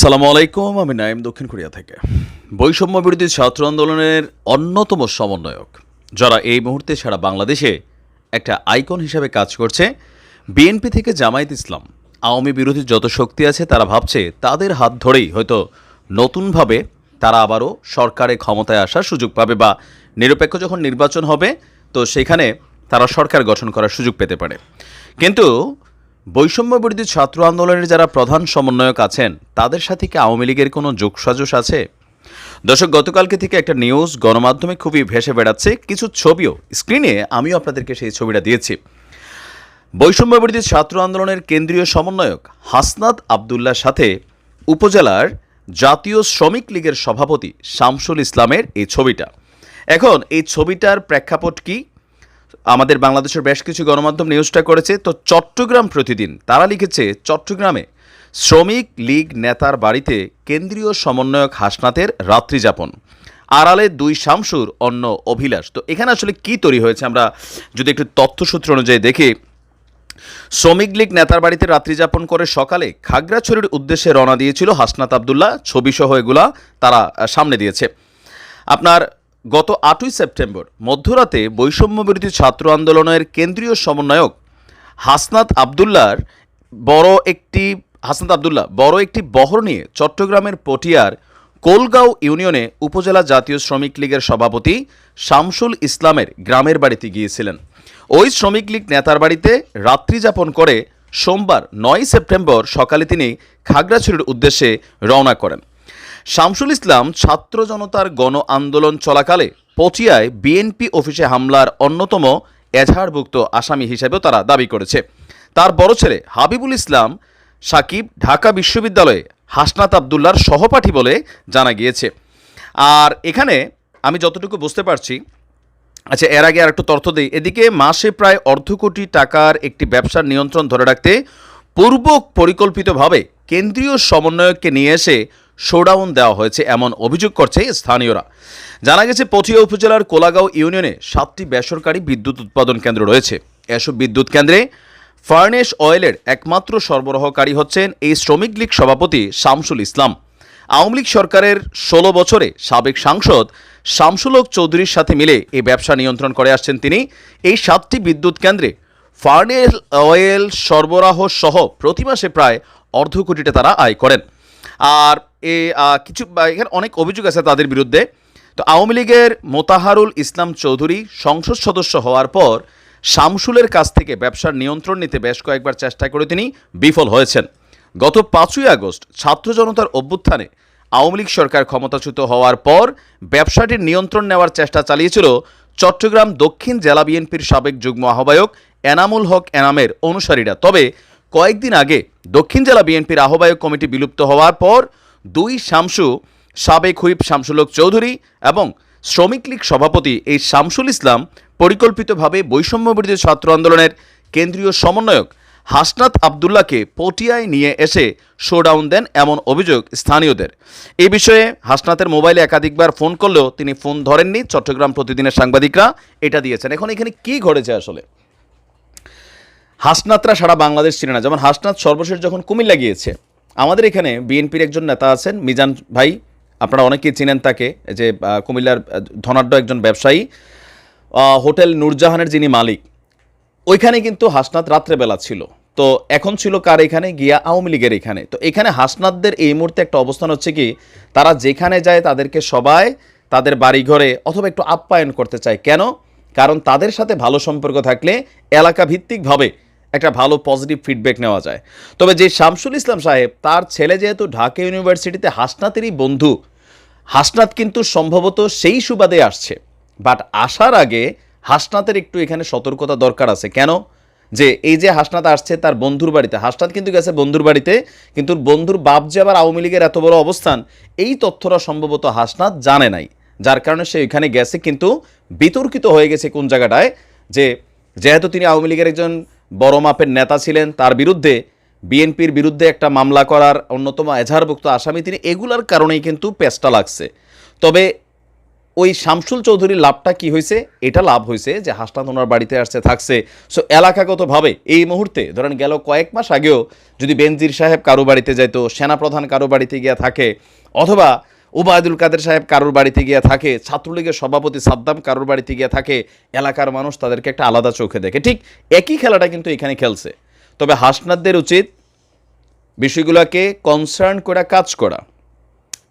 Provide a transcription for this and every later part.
সালামু আলাইকুম, আমি নাইম দক্ষিণ কোরিয়া থেকে। বৈষম্য বিরোধী ছাত্র আন্দোলনের অন্যতম সমন্বয়ক, যারা এই মুহূর্তে সারা বাংলাদেশে একটা আইকন হিসাবে কাজ করছে, বিএনপি থেকে জামায়াত ইসলাম। আওয়ামী বিরোধী যত শক্তি আছে, তারা ভাবছে তাদের হাত ধরেই হয়তো নতুনভাবে তারা আবারও সরকারে ক্ষমতায় আসার সুযোগ পাবে বা নিরপেক্ষ যখন নির্বাচন হবে, তো সেখানে তারা সরকার গঠন করার সুযোগ পেতে পারে। কিন্তু বৈষম্য বিরোধী ছাত্র আন্দোলনের যারা প্রধান সমন্বয়ক আছেন, তাদের সাথে কি আওয়ামী লীগের কোনো যোগসাজশ আছে? দর্শক, গতকালকে থেকে একটা নিউজ গণমাধ্যমে খুবই ভেসে বেড়াচ্ছে। কিছু ছবিও স্ক্রিনে আমিও আপনাদেরকে সেই ছবিটা দিয়েছি। বৈষম্য বিরোধী ছাত্র আন্দোলনের কেন্দ্রীয় সমন্বয়ক হাসনাত আবদুল্লার সাথে উপজেলার জাতীয় শ্রমিক লীগের সভাপতি শামসুল ইসলামের এই ছবিটা। এখন এই ছবিটার প্রেক্ষাপট কি? আমাদের বাংলাদেশের বেশ কিছু গণমাধ্যম নিউজটা করেছে। তো চট্টগ্রাম প্রতিদিন, তারা লিখেছে, চট্টগ্রামে শ্রমিক লীগ নেতার বাড়িতে কেন্দ্রীয় সমন্বয়ক হাসনাতের রাত্রিযাপন আড়ালে দুই শামসুর, অন্য অভিলাষ। তো এখানে আসলে কি তৈরি হয়েছে? আমরা যদি একটু তথ্যসূত্র অনুযায়ী দেখি, শ্রমিক লীগ নেতার বাড়িতে রাত্রিযাপন করে সকালে খাগড়াছড়ির উদ্দেশ্যে রওনা দিয়েছিল হাসনাত আবদুল্লাহ। ছবিসহ এগুলা তারা সামনে দিয়েছে। আপনার গত আটই সেপ্টেম্বর মধ্যরাতে বৈষম্যবিরোধী ছাত্র আন্দোলনের কেন্দ্রীয় সমন্বয়ক হাসনাত আবদুল্লার বড় একটি, হাসনাত আবদুল্লাহ, বড় একটি বহর নিয়ে চট্টগ্রামের পটিয়ার কোলগাঁও ইউনিয়নে উপজেলা জাতীয় শ্রমিক লীগের সভাপতি শামসুল ইসলামের গ্রামের বাড়িতে গিয়েছিলেন। ওই শ্রমিক লীগ নেতার বাড়িতে রাত্রি যাপন করে সোমবার নয় সেপ্টেম্বর সকালে তিনি খাগড়াছড়ির উদ্দেশ্যে রওনা করেন। শামসুল ইসলাম ছাত্র জনতার গণ আন্দোলন চলাকালে পটিয়ায় বিএনপি অফিসে হামলার অন্যতম এজাহারভুক্ত আসামি হিসেবেও তারা দাবি করেছে। তার বড় ছেলে হাবিবুল ইসলাম সাকিব ঢাকা বিশ্ববিদ্যালয়ে হাসনাত আবদুল্লার সহপাঠী বলে জানা গিয়েছে। আর এখানে আমি যতটুকু বুঝতে পারছি আচ্ছা এর আগে আর একটু তথ্য দিই। এদিকে মাসে প্রায় অর্ধ কোটি টাকার একটি ব্যবসার নিয়ন্ত্রণ ধরে রাখতে পূর্ব পরিকল্পিতভাবে কেন্দ্রীয় সমন্বয়ককে নিয়ে এসে শোডাউন দেওয়া হয়েছে এমন অভিযোগ করছে স্থানীয়রা। জানা গেছে পটিয়া উপজেলার কোলাগাঁও ইউনিয়নে সাতটি বেসরকারি বিদ্যুৎ উৎপাদন কেন্দ্র রয়েছে। এসব বিদ্যুৎ কেন্দ্রে ফার্নেস অয়েলের একমাত্র সরবরাহকারী হচ্ছেন এই শ্রমিক লীগ সভাপতি শামসুল ইসলাম। আওয়ামী লীগ সরকারের ষোলো বছরে সাবেক সাংসদ শামসুলক চৌধুরীর সাথে মিলে এই ব্যবসা নিয়ন্ত্রণ করে আসছেন তিনি। এই সাতটি বিদ্যুৎ কেন্দ্রে ফার্নেল অয়েল সরবরাহ সহ প্রতি মাসে প্রায় অর্ধ কোটিটা তারা আয় করেন। আর এ কিছু এখানে অনেক অভিযোগ আছে তাদের বিরুদ্ধে। তো আওয়ামী লীগের মোতাহারুল ইসলাম চৌধুরী সংসদ সদস্য হওয়ার পর শামসুলের কাছ থেকে ব্যবসার নিয়ন্ত্রণ নিতে বেশ কয়েকবার চেষ্টা করে তিনি বিফল হয়েছেন। গত পাঁচই আগস্ট ছাত্র জনতার অভ্যুত্থানে আওয়ামী লীগ সরকার ক্ষমতাচ্যুত হওয়ার পর ব্যবসাটির নিয়ন্ত্রণ নেওয়ার চেষ্টা চালিয়েছিল চট্টগ্রাম দক্ষিণ জেলা বিএনপির সাবেক যুগ্ম আহ্বায়ক এনামুল হক এনামের অনুসারীরা। তবে কয়েকদিন আগে দক্ষিণ জেলা বিএনপির আহ্বায়ক কমিটি বিলুপ্ত হওয়ার পর দুই শামসু, সাবেক হুইপ শামসুলক চৌধুরী এবং শ্রমিক লীগ সভাপতি এই শামসুল ইসলাম পরিকল্পিতভাবে বৈষম্য বিরোধী ছাত্র আন্দোলনের কেন্দ্রীয় সমন্বয়ক হাসনাত আবদুল্লাহকে পটিয়ায় নিয়ে এসে শোডাউন দেন এমন অভিযোগ স্থানীয়দের। এই বিষয়ে হাসনাতের মোবাইলে একাধিকবার ফোন করলেও তিনি ফোন ধরেননি। চট্টগ্রাম প্রতিদিনের সাংবাদিকরা এটা দিয়েছেন। এখন এখানে কি ঘটেছে আসলে? হাসনাতরা সারা বাংলাদেশ চিনে না। যেমন হাসনাত সর্বশেষ যখন কুমিল্লা গিয়েছে আমাদের এখানে বিএনপির একজন নেতা আছেন, মিজান ভাই। আপনারা অনেকেই চিনেন তাকে যে কুমিল্লার ধনাঢ্য একজন ব্যবসায়ী। হোটেল নূরজাহানের যিনি মালিক, ওইখানে কিন্তু হাসনাত রাত্রেবেলা ছিল। তো এখন ছিল কার এখানে? গিয়া আওয়ামী লীগের এখানে। তো এখানে হাসনাতদের এই মুহূর্তে একটা অবস্থান হচ্ছে কি, তারা যেখানে যায় তাদেরকে সবাই তাদের বাড়িঘরে অথবা একটু আপ্যায়ন করতে চায়। কেন? কারণ তাদের সাথে ভালো সম্পর্ক থাকলে এলাকা ভিত্তিকভাবে একটা ভালো পজিটিভ ফিডব্যাক নেওয়া যায়। তবে যে শামসুল ইসলাম সাহেব, তার ছেলে যেহেতু ঢাকা ইউনিভার্সিটিতে হাসনাতেরই বন্ধু, হাসনাত কিন্তু সম্ভবত সেই সুবাদে আসছে। বাট আসার আগে হাসনাতের একটু এখানে সতর্কতা দরকার আছে। কেন? যে এই যে হাসনাত আসছে তার বন্ধুর বাড়িতে, হাসনাত কিন্তু গেছে বন্ধুর বাড়িতে, কিন্তু বন্ধুর বাপ যে আবার আওয়ামী লীগের এত বড় অবস্থান, এই তথ্যটা সম্ভবত হাসনাত জানে নাই। যার কারণে সে এখানে গেছে, কিন্তু বিতর্কিত হয়ে গেছে কোন জায়গাটায়, যে যেহেতু তিনি আওয়ামী লীগের একজন বড় মাপের নেতা ছিলেন। তার বিরুদ্ধে, বিএনপির বিরুদ্ধে একটা মামলা করার অন্যতম এজাহারভুক্ত আসামি তিনি, এগুলার কারণেই কিন্তু পেস্টা লাগছে। তবে ওই শামসুল চৌধুরীর লাভটা কি হয়েছে এটা লাভ হয়েছে যে হাসনাত ওনার বাড়িতে আসছে, থাকছে। সো এলাকাগতভাবে এই মুহূর্তে, ধরেন গেল কয়েক মাস আগেও যদি বেনজির সাহেব কারও বাড়িতে যাইতো, সেনাপ্রধান কারও বাড়িতে গিয়ে থাকে, অথবা ওবায়দুল কাদের সাহেব কারোর বাড়িতে গিয়ে থাকে, ছাত্রলীগের সভাপতি সাদ্দাম কারোর বাড়িতে গিয়ে থাকে, এলাকার মানুষ তাদেরকে একটা আলাদা চোখে দেখে। ঠিক একই খেলাটা কিন্তু এখানে খেলছে। তবে হাসনাতদের উচিত বিষয়গুলোকে কনসার্ন করে কাজ করা।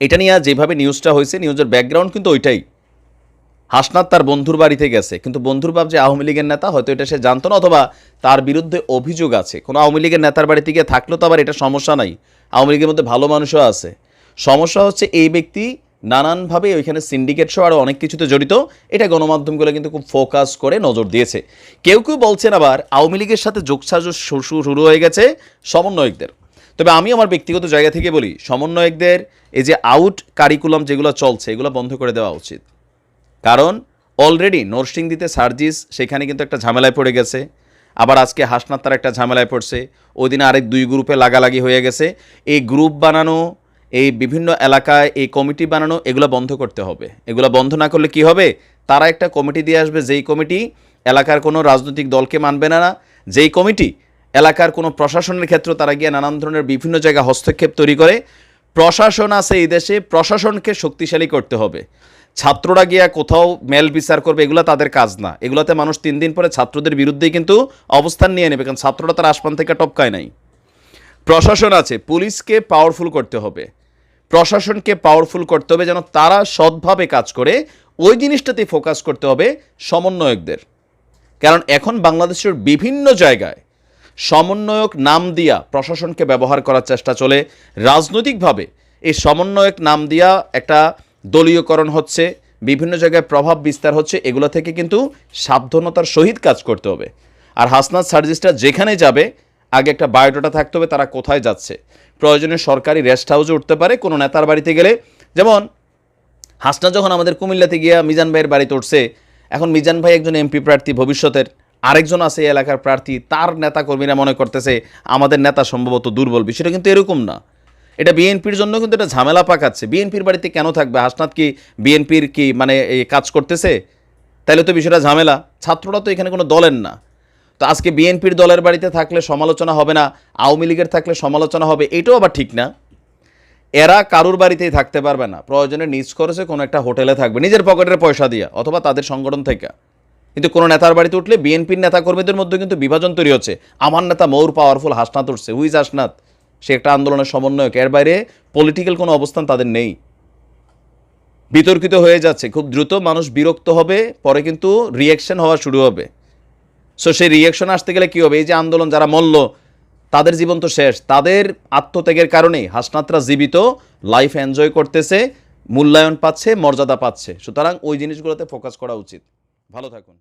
এটা নিয়ে যেভাবে নিউজটা হয়েছে নিউজের ব্যাকগ্রাউন্ড কিন্তু ওইটাই। হাসনাত তার বন্ধুর বাড়িতে গেছে, কিন্তু বন্ধুর বাপ যে আওয়ামী লীগের নেতা, হয়তো এটা সে জানতো না, অথবা তার বিরুদ্ধে অভিযোগ আছে। কোনো আওয়ামী লীগের নেতার বাড়িতে গিয়ে থাকলেও তো আবার এটা সমস্যা নাই। আওয়ামী লীগের মধ্যে ভালো মানুষও আছে। সমস্যা হচ্ছে এই ব্যক্তি নানানভাবে ওইখানে সিন্ডিকেট সহ আরও অনেক কিছুতে জড়িত। এটা গণমাধ্যমগুলো কিন্তু খুব ফোকাস করে নজর দিয়েছে। কেউ কেউ বলছেন আবার আওয়ামী লীগের সাথে যোগসাজ শুরু হয়ে গেছে সমন্বয়কদের। তবে আমি আমার ব্যক্তিগত জায়গা থেকে বলি, সমন্বয়কদের এই যে আউট কারিকুলাম যেগুলো চলছে, এগুলো বন্ধ করে দেওয়া উচিত। কারণ অলরেডি নরসিংদীতে সার্জিস সেখানে কিন্তু একটা ঝামেলায় পড়ে গেছে। আবার আজকে হাসনাত তার একটা ঝামেলায় পড়ছে। ওই দিন আরেক দুই গ্রুপে লাগালাগি হয়ে গেছে। এই গ্রুপ বানানো এই বিভিন্ন এলাকায় এই কমিটি বানানো, এগুলো বন্ধ করতে হবে। এগুলো বন্ধ না করলে কি হবে? তারা একটা কমিটি দিয়ে আসবে, যেই কমিটি এলাকার কোনো রাজনৈতিক দলকে মানবে না না। যেই কমিটি এলাকার কোনো প্রশাসনের ক্ষেত্রে তারা গিয়ে নানান ধরনের বিভিন্ন জায়গায় হস্তক্ষেপ তৈরি করে। প্রশাসন আছে এই দেশে, প্রশাসনকে শক্তিশালী করতে হবে। ছাত্ররা গিয়া কোথাও মেল বিচার করবে, এগুলো তাদের কাজ না। এগুলোতে মানুষ তিন দিন পরে ছাত্রদের বিরুদ্ধেই কিন্তু অবস্থান নিয়ে নেবে, কারণ ছাত্ররা তার আসমান থেকে টপকায় নাই। প্রশাসন আছে, পুলিশকে পাওয়ারফুল করতে হবে। প্রশাসনকে পাওয়ারফুল করতে হবে যেন তারা সৎভাবে কাজ করে। ওই জিনিসটাতে ফোকাস করতে হবে সমন্বয়কদের। কারণ এখন বাংলাদেশের বিভিন্ন জায়গায় সমন্বয়ক নাম দিয়া প্রশাসনকে ব্যবহার করার চেষ্টা চলে। রাজনৈতিকভাবে এই সমন্বয়ক নাম দিয়া একটা দলীয়করণ হচ্ছে, বিভিন্ন জায়গায় প্রভাব বিস্তার হচ্ছে, এগুলো থেকে কিন্তু সাবধানতার সহিত কাজ করতে হবে। আর হাসনাত সার্জিসটা যেখানে যাবে আগে একটা বায়োডাটা থাকতে হবে, তারা কোথায় যাচ্ছে? প্রয়োজনে সরকারি রেস্ট হাউসে উঠতে পারে, কোনো নেতার বাড়িতে গেলে। যেমন, হাসনা যখন আমাদের কুমিল্লাতে গিয়া মিজান ভাইয়ের বাড়িতে উঠছে, এখন মিজান ভাই একজন এমপি প্রার্থী, ভবিষ্যতের আরেকজন আছে এলাকার প্রার্থী, তার নেতা কর্মীরা মনে করতেছে, আমাদের নেতা সম্ভবত দুর্বল। বিষয়টা কিন্তু এরকম না। এটা বিএনপির জন্য কিন্তু এটা ঝামেলা পাকাচ্ছে। বিএনপির বাড়িতে কেন থাকবে? হাসনাত কি বিএনপির কি মানে এই কাজ করতেছে? তাহলে তো বিষয়টা ঝামেলা। ছাত্ররা তো এখানে কোনো দলের না। তো আজকে বিএনপির দলের বাড়িতে থাকলে সমালোচনা হবে না, আওয়ামী লীগের থাকলে সমালোচনা হবে, এটাও আবার ঠিক না। এরা কারুর বাড়িতেই থাকতে পারবে না। প্রয়োজনে নিজ খরচে কোনো একটা হোটেলে থাকবে, নিজের পকেটের পয়সা দিয়া, অথবা তাদের সংগঠন থেকে। কিন্তু কোনো নেতার বাড়িতে উঠলে বিএনপির নেতাকর্মীদের মধ্যে কিন্তু বিভাজন তৈরি হচ্ছে। আমার নেতা মৌর পাওয়ারফুল হাসনাত উঠছে হুইজ হাসনাত? সে একটা আন্দোলনের সমন্বয়ক, এর বাইরে পলিটিক্যাল কোনো অবস্থান তাদের নেই। বিতর্কিত হয়ে যাচ্ছে, খুব দ্রুত মানুষ বিরক্ত হবে, পরে কিন্তু রিয়াকশন হওয়া শুরু হবে। সো সেই রিয়াকশন আসতে গেলে কী হবে? এই যে আন্দোলন যারা মল্ল তাদের জীবন তো শেষ। তাদের আত্মত্যাগের কারণেই হাসনাতরা জীবিত লাইফ এনজয় করতেছে, মূল্যায়ন পাচ্ছে, মর্যাদা পাচ্ছে। সুতরাং ওই জিনিসগুলোতে ফোকাস করা উচিত। ভালো থাকুন।